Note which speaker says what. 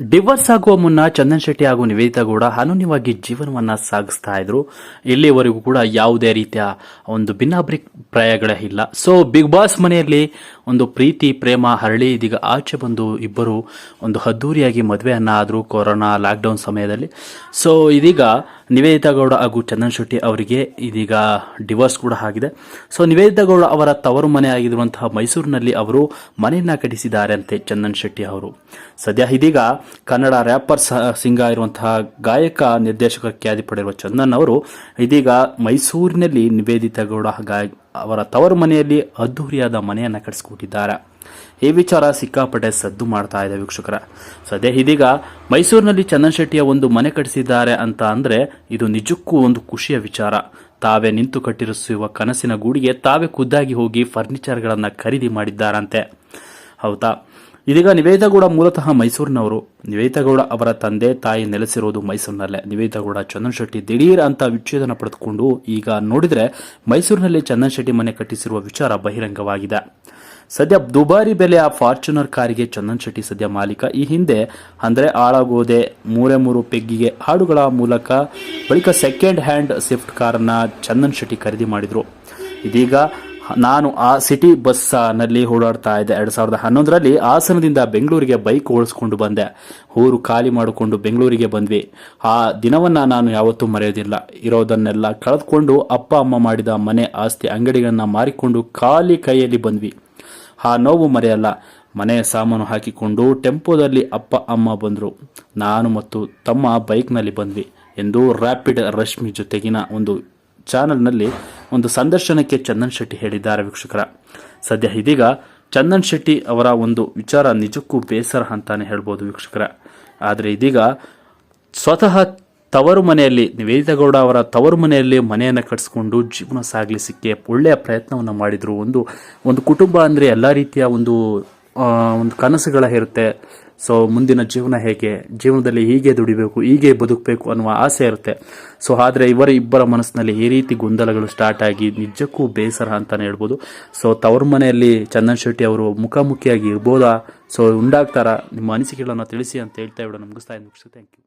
Speaker 1: Divorce ಆಗುವ ಮುನ್ನ ಚಂದನ್ ಶೆಟ್ಟಿ ಹಾಗೂ ನಿವೇದಿತಾ ಗೌಡ ಅನನ್ಯವಾಗಿ ಜೀವನವನ್ನ ಸಾಗಿಸ್ತಾ ಇದ್ರು. ಇಲ್ಲಿವರೆಗೂ ಕೂಡ ಯಾವುದೇ ರೀತಿಯ ಒಂದು ಭಿನ್ನಾಭಿಪ್ರಾಯಗಳೇ ಇಲ್ಲ. ಸೊ ಬಿಗ್ ಬಾಸ್ ಮನೆಯಲ್ಲಿ ಒಂದು ಪ್ರೀತಿ, ಪ್ರೇಮ, ಹರಳಿ ಇದೀಗ ಆಚೆ ಬಂದು ಇಬ್ಬರು ಒಂದು ಅದ್ದೂರಿಯಾಗಿ ಮದುವೆಯನ್ನ ಆದ್ರು ಕೊರೋನಾ ಲಾಕ್ಡೌನ್ ಸಮಯದಲ್ಲಿ. ಸೊ ಇದೀಗ ನಿವೇದಿತಾ ಗೌಡ ಹಾಗೂ ಚಂದನ್ ಶೆಟ್ಟಿ ಅವರಿಗೆ ಇದೀಗ ಡಿವೋರ್ಸ್ ಕೂಡ ಆಗಿದೆ. ಸೊ ನಿವೇದಿತಾ ಗೌಡ ಅವರ ತವರು ಮನೆ ಆಗಿರುವಂತಹ ಮೈಸೂರಿನಲ್ಲಿ ಅವರು ಮನೆಯನ್ನ ಕಟ್ಟಿಸಿದ್ದಾರೆ ಅಂತೆ ಚಂದನ್ ಶೆಟ್ಟಿ ಅವರು. ಸದ್ಯ ಇದೀಗ ಕನ್ನಡ ರ್ಯಾಪರ್ ಸಿಂಗ ಇರುವಂತಹ ಗಾಯಕ ನಿರ್ದೇಶಕ ಖ್ಯಾತಿ ಪಡೆಯುವ ಚಂದನ್ ಅವರು ಇದೀಗ ಮೈಸೂರಿನಲ್ಲಿ ನಿವೇದಿತಾ ಗೌಡ ಅವರ ತವರು ಮನೆಯಲ್ಲಿ ಅದ್ದೂರಿಯಾದ ಮನೆಯನ್ನ ಕಟ್ಟಿಸಿಕೊಟ್ಟಿದ್ದಾರೆ. ಈ ವಿಚಾರ ಸಿಕ್ಕಾಪಟ್ಟೆ ಸದ್ದು ಮಾಡ್ತಾ ಇದೆ ವೀಕ್ಷಕರ. ಸದ್ಯ ಇದೀಗ ಮೈಸೂರಿನಲ್ಲಿ ಚಂದನ್ ಶೆಟ್ಟಿಯ ಒಂದು ಮನೆ ಕಟ್ಟಿಸಿದ್ದಾರೆ ಅಂತ ಅಂದ್ರೆ ಇದು ನಿಜಕ್ಕೂ ಒಂದು ಖುಷಿಯ ವಿಚಾರ. ತಾವೇ ನಿಂತು ಕಟ್ಟಿರಿಸುವ ಕನಸಿನ ಗೂಡಿಗೆ ತಾವೇ ಖುದ್ದಾಗಿ ಹೋಗಿ ಫರ್ನಿಚರ್ಗಳನ್ನು ಖರೀದಿ ಮಾಡಿದ್ದಾರಂತೆ. ಹೌದಾ? ಇದೀಗ ನಿವೇದಗೌಡ ಮೂಲತಃ ಮೈಸೂರಿನವರು. ನಿವೇದಗೌಡ ಅವರ ತಂದೆ, ತಾಯಿ ನೆಲೆಸಿರೋದು ಮೈಸೂರಿನಲ್ಲೇ. ನಿವೇದಗೌಡ ಚಂದನ್ ಶೆಟ್ಟಿ ದಿಢೀರ್ ಅಂತ ವಿಚ್ಛೇದನ ಪಡೆದುಕೊಂಡು ಈಗ ನೋಡಿದ್ರೆ ಮೈಸೂರಿನಲ್ಲಿ ಚಂದನ್ ಶೆಟ್ಟಿ ಮನೆ ಕಟ್ಟಿಸಿರುವ ವಿಚಾರ ಬಹಿರಂಗವಾಗಿದೆ. ಸದ್ಯ ದುಬಾರಿ ಬೆಲೆ ಆ ಫಾರ್ಚುನರ್ ಕಾರಿಗೆ ಚಂದನ್ ಶೆಟ್ಟಿ ಸದ್ಯ ಮಾಲೀಕ. ಈ ಹಿಂದೆ ಅಂದ್ರೆ ಹಾಳಾಗೋದೆ ಮೂರೇ ಮೂರು ಪೆಗ್ಗಿಗೆ ಹಾಡುಗಳ ಮೂಲಕ, ಬಳಿಕ ಸೆಕೆಂಡ್ ಹ್ಯಾಂಡ್ ಸ್ವಿಫ್ಟ್ ಕಾರನ್ನು ಚಂದನ್ ಶೆಟ್ಟಿ ಖರೀದಿ ಮಾಡಿದ್ರು. ಇದೀಗ ನಾನು ಆ ಸಿಟಿ ಬಸ್ನಲ್ಲಿ ಓಡಾಡ್ತಾ ಇದ್ದೆ. ಎರಡ್ ಸಾವಿರದ ಹನ್ನೊಂದರಲ್ಲಿ ಹಾಸನದಿಂದ ಬೆಂಗಳೂರಿಗೆ ಬೈಕ್ ಓಡಿಸ್ಕೊಂಡು ಬಂದೆ. ಊರು ಖಾಲಿ ಮಾಡಿಕೊಂಡು ಬೆಂಗಳೂರಿಗೆ ಬಂದ್ವಿ. ಆ ದಿನವನ್ನ ನಾನು ಯಾವತ್ತೂ ಮರೆಯೋದಿಲ್ಲ. ಇರೋದನ್ನೆಲ್ಲ ಕಳೆದುಕೊಂಡು ಅಪ್ಪ ಅಮ್ಮ ಮಾಡಿದ ಮನೆ ಆಸ್ತಿ ಅಂಗಡಿಗಳನ್ನ ಮಾರಿಕೊಂಡು ಖಾಲಿ ಕೈಯಲ್ಲಿ ಬಂದ್ವಿ. ಆ ನೋವು ಮರೆಯಲ್ಲ. ಮನೆಯ ಸಾಮಾನು ಹಾಕಿಕೊಂಡು ಟೆಂಪೋದಲ್ಲಿ ಅಪ್ಪ, ಅಮ್ಮ ಬಂದರು. ನಾನು ಮತ್ತು ತಮ್ಮ ಬೈಕ್ನಲ್ಲಿ ಬಂದ್ವಿ ಎಂದು ರ್ಯಾಪಿಡ್ ರಶ್ಮಿ ಜೊತೆಗಿನ ಒಂದು ಚಾನಲ್ನಲ್ಲಿ ಒಂದು ಸಂದರ್ಶನಕ್ಕೆ ಚಂದನ್ ಶೆಟ್ಟಿ ಹೇಳಿದ್ದಾರೆ ವೀಕ್ಷಕರ. ಸದ್ಯ ಇದೀಗ ಚಂದನ್ ಶೆಟ್ಟಿ ಅವರ ಒಂದು ವಿಚಾರ ನಿಜಕ್ಕೂ ಬೇಸರ ಅಂತಾನೆ ಹೇಳ್ಬೋದು ವೀಕ್ಷಕರ. ಆದರೆ ಇದೀಗ ಸ್ವತಃ ತವರು ಮನೆಯಲ್ಲಿ ನಿವೇದಿತಾ ಗೌಡ ಅವರ ತವರು ಮನೆಯಲ್ಲಿ ಮನೆಯನ್ನು ಕಟ್ಸ್ಕೊಂಡು ಜೀವನ ಸಾಗಲಿಸಿಕ್ಕೆ ಒಳ್ಳೆಯ ಪ್ರಯತ್ನವನ್ನು ಮಾಡಿದರು. ಒಂದು ಒಂದು ಕುಟುಂಬ ಅಂದರೆ ಎಲ್ಲ ರೀತಿಯ ಒಂದು ಒಂದು ಕನಸುಗಳ ಇರುತ್ತೆ. ಸೊ ಮುಂದಿನ ಜೀವನ ಹೇಗೆ, ಜೀವನದಲ್ಲಿ ಹೀಗೆ ದುಡಿಬೇಕು, ಹೀಗೆ ಬದುಕಬೇಕು ಅನ್ನುವ ಆಸೆ ಇರುತ್ತೆ. ಸೊ ಆದರೆ ಇವರ ಇಬ್ಬರ ಮನಸ್ಸಿನಲ್ಲಿ ಈ ರೀತಿ ಗೊಂದಲಗಳು ಸ್ಟಾರ್ಟ್ ಆಗಿ ನಿಜಕ್ಕೂ ಬೇಸರ ಅಂತಲೇ ಹೇಳ್ಬೋದು. ಸೊ ತವರು ಮನೆಯಲ್ಲಿ ಚಂದನ್ ಶೆಟ್ಟಿ ಅವರು ಮುಖಾಮುಖಿಯಾಗಿ ಇರ್ಬೋದಾ? ಸೊ ಉಂಡಾಗ್ತಾರಾ? ನಿಮ್ಮ ಅನಿಸಿಕೆಗಳನ್ನು ತಿಳಿಸಿ ಅಂತ ಹೇಳ್ತಾ ಇರೋಣ ಮುಗಿಸ್ತಾ ಮುಗಿಸ್ತು ಥ್ಯಾಂಕ್ ಯು